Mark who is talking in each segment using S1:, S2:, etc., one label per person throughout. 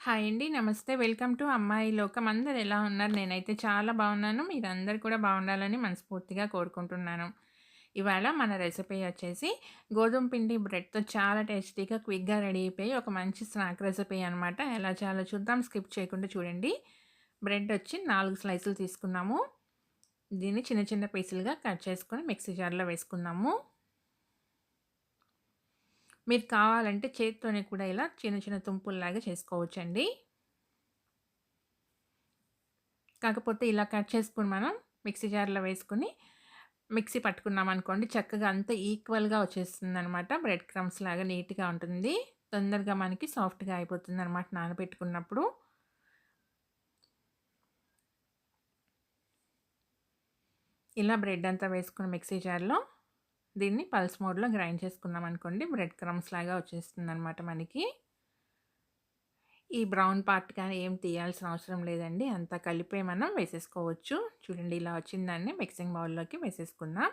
S1: Hi అండి. నమస్తే. Welcome to అమ్మాయి లోకం. అందరు ఎలా ఉన్నారు? నేనైతే చాలా బాగున్నాను. మీరందరు కూడా బాగుండాలని మనస్ఫూర్తిగా కోరుకుంటున్నాను. ఇవాళ మన రెసిపీ వచ్చేసి గోధుమ పిండి బ్రెడ్‌తో చాలా టేస్టీగా, క్విక్‌గా రెడీ అయిపోయి ఒక మంచి స్నాక్ రెసిపీ అనమాట. ఎలా చాలా చూద్దాం. స్కిప్ చేయకుండా చూడండి. బ్రెడ్ వచ్చి నాలుగు స్లైసులు తీసుకున్నాము. దీన్ని చిన్న చిన్న పీసులుగా కట్ చేసుకొని మిక్సీ జార్‌లో వేసుకున్నాము మీరు కావాలంటే చేతితోనే కూడా ఇలా చిన్న చిన్న తుంపుల్లాగా చేసుకోవచ్చండి. కాకపోతే ఇలా కట్ చేసుకుని మనం మిక్సీ జార్‌లో వేసుకొని మిక్సీ పట్టుకున్నామనుకోండి చక్కగా అంతా ఈక్వల్‌గా వచ్చేస్తుంది అనమాట బ్రెడ్ క్రమ్స్ లాగా నీట్‌గా ఉంటుంది. తొందరగా మనకి సాఫ్ట్‌గా అయిపోతుంది అనమాట నానబెట్టుకున్నప్పుడు. ఇలా బ్రెడ్ అంతా వేసుకుని మిక్సీ జార్‌లో దీన్ని పల్స్ మోడ్‌లో గ్రైండ్ చేసుకున్నాం అనుకోండి బ్రెడ్ క్రమ్స్ లాగా వచ్చేస్తుంది అనమాట మనకి. ఈ బ్రౌన్ పార్ట్ కానీ ఏం తీయాల్సిన అవసరం లేదండి. అంతా కలిపే మనం వేసేసుకోవచ్చు. చూడండి ఇలా వచ్చిందాన్ని మిక్సింగ్ బౌల్‌లోకి వేసేసుకుందాం.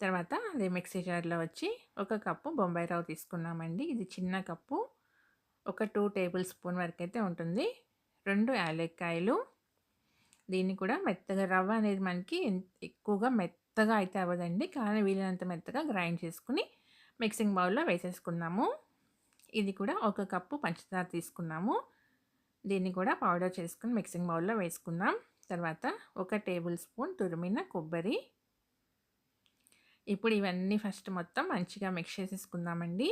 S1: తర్వాత అదే మిక్సీ జార్‌లో వచ్చి ఒక కప్పు బొంబాయి రవ్వ తీసుకున్నామండి. ఇది చిన్న కప్పు. ఒక టూ టేబుల్ స్పూన్ వరకు అయితే ఉంటుంది. రెండు యాలక్కాయలు. దీన్ని కూడా మెత్తగా రవ్వ అనేది మనకి ఎక్కువగా మెత్తగా అయితే అవ్వదండి. కానీ వీలైనంత మెత్తగా గ్రైండ్ చేసుకుని మిక్సింగ్ బౌల్‌లో వేసేసుకున్నాము ఇది కూడా ఒక కప్పు పంచదార తీసుకున్నాము. దీన్ని కూడా పౌడర్ చేసుకుని మిక్సింగ్ బౌల్‌లో వేసుకుందాం. తర్వాత ఒక టేబుల్ స్పూన్ తురిమిన కొబ్బరి. ఇప్పుడు ఇవన్నీ ఫస్ట్ మొత్తం మంచిగా మిక్స్ చేసేసుకుందామండి.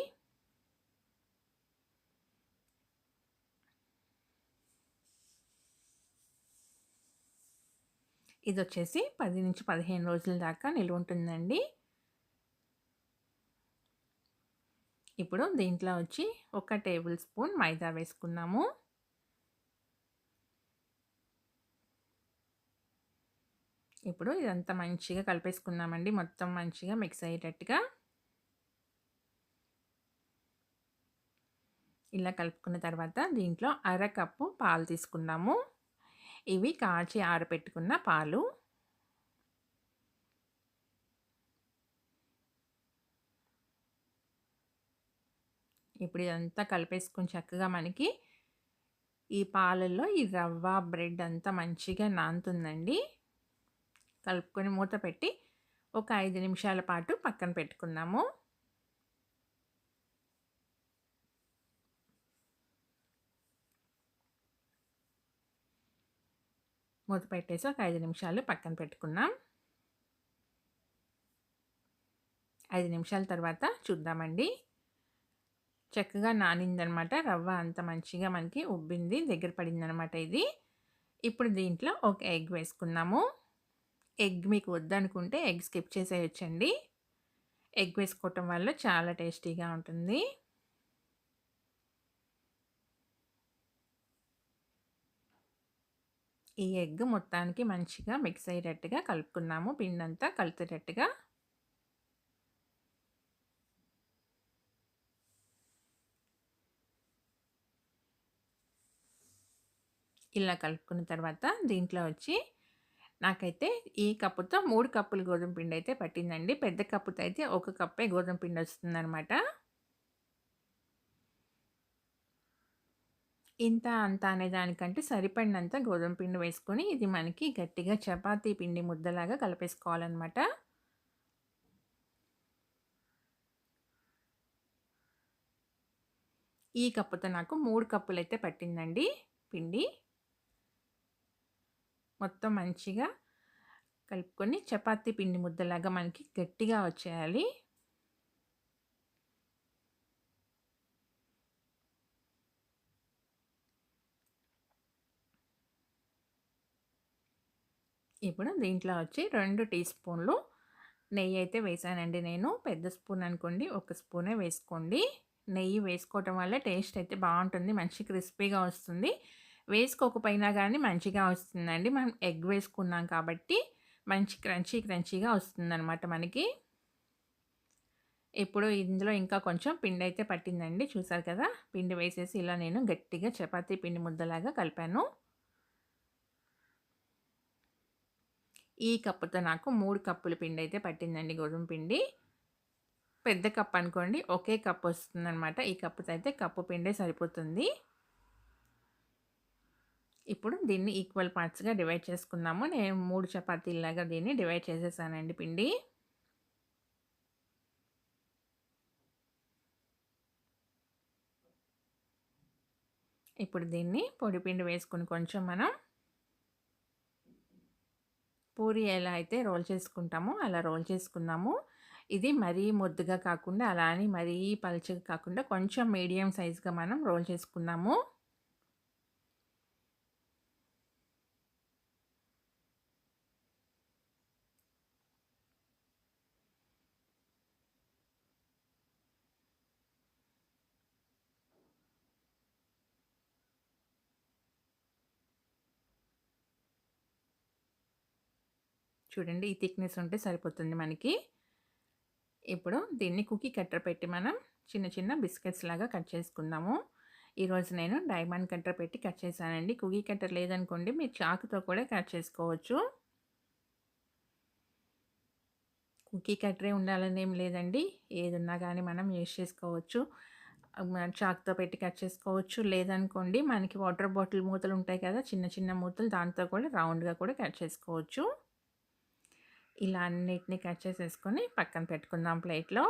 S1: ఇది వచ్చేసి పది నుంచి పదిహేను రోజుల దాకా నిల్వ ఉంటుందండి ఇప్పుడు దీంట్లో వచ్చి ఒక టేబుల్ స్పూన్ మైదా వేసుకున్నాము. ఇప్పుడు ఇదంతా మంచిగా కలిపేసుకున్నామండి మొత్తం మంచిగా మిక్స్ అయ్యేటట్టుగా. ఇలా కలుపుకున్న తర్వాత దీంట్లో అర కప్పు పాలు తీసుకున్నాము ఇవి కాచి ఆరబెట్టుకున్న పాలు. ఇప్పుడు ఇదంతా కలిపేసుకొని చక్కగా మనకి ఈ పాలల్లో ఈ రవ్వ, బ్రెడ్ అంతా మంచిగా నానుతుందండి. కలుపుకొని మూత పెట్టి ఒక ఐదు నిమిషాల పాటు పక్కన పెట్టుకుందాము. మూత పెట్టేసి ఒక ఐదు నిమిషాలు పక్కన పెట్టుకున్నాం ఐదు నిమిషాల తర్వాత చూద్దామండి. చక్కగా నానిందనమాట. రవ్వ అంత మంచిగా మనకి ఉబ్బింది. దగ్గర పడిందనమాట ఇది. ఇప్పుడు దీంట్లో ఒక ఎగ్ వేసుకున్నాము ఎగ్ మీకు వద్దనుకుంటే ఎగ్ స్కిప్ చేసేయొచ్చండి. ఎగ్ వేసుకోవటం వల్ల చాలా టేస్టీగా ఉంటుంది. ఈ ఎగ్ మొత్తానికి మంచిగా మిక్స్ అయ్యేటట్టుగా కలుపుకున్నాము. పిండంతా కలిసేటట్టుగా. ఇలా కలుపుకున్న తర్వాత దీంట్లో వచ్చి నాకైతే ఈ కప్పుతో మూడు కప్పులు గోధుమ పిండి అయితే పట్టిందండి. పెద్ద కప్పుతో అయితే ఒక కప్పే గోధుమ పిండి వస్తుందనమాట. ఇంత, అంత అనే దానికంటే సరిపడినంత గోధుమ పిండి వేసుకొని ఇది మనకి గట్టిగా చపాతీ పిండి ముద్దలాగా కలిపేసుకోవాలన్నమాట ఈ కప్పుతో నాకు మూడు కప్పులు అయితే పట్టిందండి పిండి. మొత్తం మంచిగా కలుపుకొని చపాతీ పిండి ముద్దలాగా మనకి గట్టిగా వచ్చేయాలి. ఇప్పుడు దీంట్లో వచ్చి రెండు టీ స్పూన్లు నెయ్యి అయితే వేసానండి నేను. పెద్ద స్పూన్ అనుకోండి ఒక స్పూనే వేసుకోండి. నెయ్యి వేసుకోవటం వల్ల టేస్ట్ అయితే బాగుంటుంది. మంచి క్రిస్పీగా వస్తుంది. వేసుకోకపోయినా కానీ మంచిగా వస్తుందండి. మనం ఎగ్ వేసుకున్నాం కాబట్టి మంచి క్రంచీ క్రంచీగా వస్తుందనమాట మనకి. ఇప్పుడు ఇందులో ఇంకా కొంచెం పిండి అయితే పట్టిందండి. చూసారు కదా! పిండి వేసేసి ఇలా నేను గట్టిగా చపాతీ పిండి ముద్దలాగా కలిపాను. ఈ కప్పుతో నాకు మూడు కప్పుల పిండి అయితే పట్టిందండి గోధుమ పిండి. పెద్ద కప్ అనుకోండి ఒకే కప్ వస్తుందన్నమాట. ఈ కప్పుతో అయితే కప్పు పిండే సరిపోతుంది. ఇప్పుడు దీన్ని ఈక్వల్ పార్ట్స్గా డివైడ్ చేసుకుందాము. నేను మూడు చపాతీలాగా దీన్ని డివైడ్ చేసేసానండి పిండి. ఇప్పుడు దీన్ని పొడిపిండి వేసుకుని కొంచెం మనం పూరి ఎలా అయితే రోల్ చేసుకుంటామో అలా రోల్ చేసుకున్నాము ఇది మరీ ముద్దుగా కాకుండా అలా అని మరీ పలుచగా కాకుండా కొంచెం మీడియం సైజ్గా మనం రోల్ చేసుకున్నాము చూడండి ఈ థిక్నెస్ ఉంటే సరిపోతుంది మనకి. ఇప్పుడు దీన్ని కుకీ కట్టర్ పెట్టి మనం చిన్న చిన్న బిస్కెట్స్ లాగా కట్ చేసుకుందాము. ఈరోజు నేను డైమండ్ కట్టర్ పెట్టి కట్ చేశానండి. కుకీ కట్టర్ లేదనుకోండి మీరు చాకుతో కూడా కట్ చేసుకోవచ్చు. కుకీ కట్టరే ఉండాలని ఏం లేదండి. ఏది ఉన్నా కానీ మనం యూజ్ చేసుకోవచ్చు. చాక్తో పెట్టి కట్ చేసుకోవచ్చు. లేదనుకోండి మనకి వాటర్ బాటిల్ మూతలు ఉంటాయి కదా చిన్న చిన్న మూతలు దాంతో కూడా రౌండ్గా కూడా కట్ చేసుకోవచ్చు. ఇలా అన్నిటినీ కట్ చేసేసుకొని పక్కన పెట్టుకుందాం ప్లేట్లో.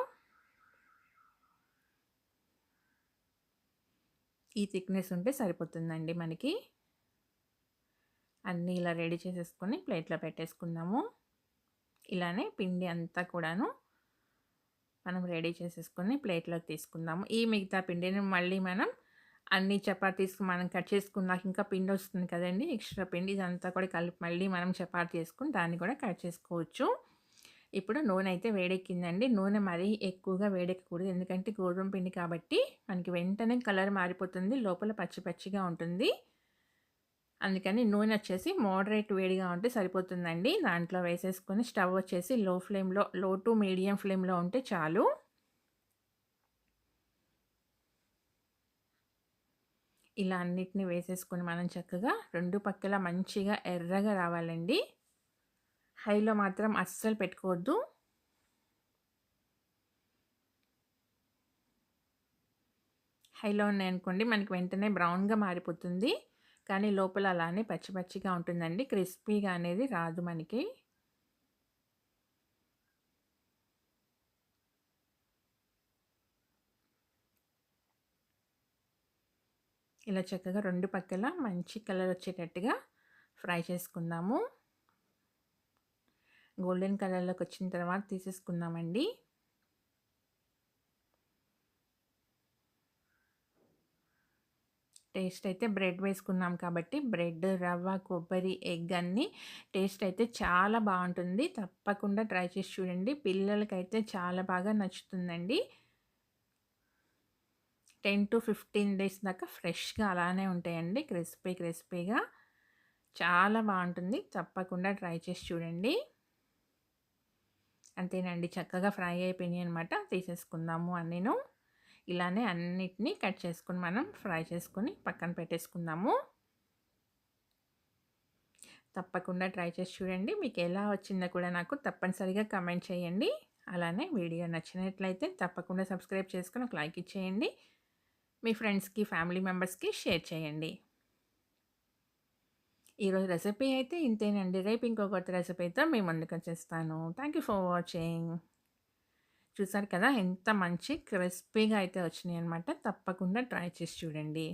S1: ఈ థిక్నెస్ ఉంటే సరిపోతుందండి మనకి. అన్నీ ఇలా రెడీ చేసేసుకొని ప్లేట్లో పెట్టేసుకుందాము. ఇలానే పిండి అంతా కూడాను మనం రెడీ చేసేసుకొని ప్లేట్లోకి తీసుకుందాము. ఈ మిగతా పిండిని మళ్ళీ మనం అన్ని చపాతీస్ మనం కట్ చేసుకున్నాక ఇంకా పిండి వస్తుంది కదండి ఎక్స్ట్రా పిండి ఇదంతా కూడా కలిపి మళ్ళీ మనం చపాతీ చేసుకుని దాన్ని కూడా కట్ చేసుకోవచ్చు. ఇప్పుడు నూనె అయితే వేడెక్కిందండి. నూనె మరీ ఎక్కువగా వేడెక్కకూడదు. ఎందుకంటే గోధుమ పిండి కాబట్టి మనకి వెంటనే కలర్ మారిపోతుంది లోపల పచ్చి పచ్చిగా ఉంటుంది. అందుకని నూనె వచ్చేసి మోడరేట్ వేడిగా ఉంటే సరిపోతుందండి. దాంట్లో వేసేసుకొని స్టవ్ వచ్చేసి లో ఫ్లేమ్లో లో టు మీడియం ఫ్లేమ్లో ఉంటే చాలు. ఇలా అన్నిటిని వేసేసుకొని మనం చక్కగా రెండు పక్కల మంచిగా ఎర్రగా రావాలండి. హైలో మాత్రం అస్సలు పెట్టుకోవద్దు. హైలో ఉన్నాయనుకోండి మనకి వెంటనే బ్రౌన్గా మారిపోతుంది. కానీ లోపల అలానే పచ్చి పచ్చిగా ఉంటుందండి. క్రిస్పీగా అనేది రాదు మనకి. ఇలా చక్కగా రెండు పక్కల మంచి కలర్ వచ్చేటట్టుగా ఫ్రై చేసుకుందాము. గోల్డెన్ కలర్లోకి వచ్చిన తర్వాత తీసేసుకుందామండి. టేస్ట్ అయితే బ్రెడ్ వేసుకున్నాం కాబట్టి బ్రెడ్ రవ్వ కొబ్బరి ఎగ్ అన్నీ టేస్ట్ అయితే చాలా బాగుంటుంది. తప్పకుండా ట్రై చేసి చూడండి. పిల్లలకైతే చాలా బాగా నచ్చుతుందండి. టెన్ టు ఫిఫ్టీన్ డేస్ దాకా ఫ్రెష్గా అలానే ఉంటాయండి. క్రిస్పీ క్రిస్పీగా. చాలా బాగుంటుంది. తప్పకుండా ట్రై చేసి చూడండి. అంతేనండి. చక్కగా ఫ్రై అయిపోయినాయి అనమాట తీసేసుకుందాము అన్నీను ఇలానే అన్నిటినీ కట్ చేసుకుని మనం ఫ్రై చేసుకొని పక్కన పెట్టేసుకుందాము. తప్పకుండా ట్రై చేసి చూడండి. మీకు ఎలా వచ్చిందో కూడా నాకు తప్పనిసరిగా కమెంట్ చేయండి. అలానే వీడియో నచ్చినట్లయితే తప్పకుండా సబ్స్క్రైబ్ చేసుకుని ఒక లైక్ ఇచ్చేయండి. మీ ఫ్రెండ్స్కి ఫ్యామిలీ మెంబర్స్కి షేర్ చేయండి. ఈరోజు రెసిపీ అయితే ఇంతేనండి. రేపు ఇంకో కొత్త రెసిపీతో మేము ముందుకు వచ్చేస్తాను. థ్యాంక్ యూ ఫర్ వాచింగ్ చూసారు కదా? ఎంత మంచి క్రిస్పీగా అయితే వచ్చినాయి అనమాట తప్పకుండా ట్రై చేసి చూడండి.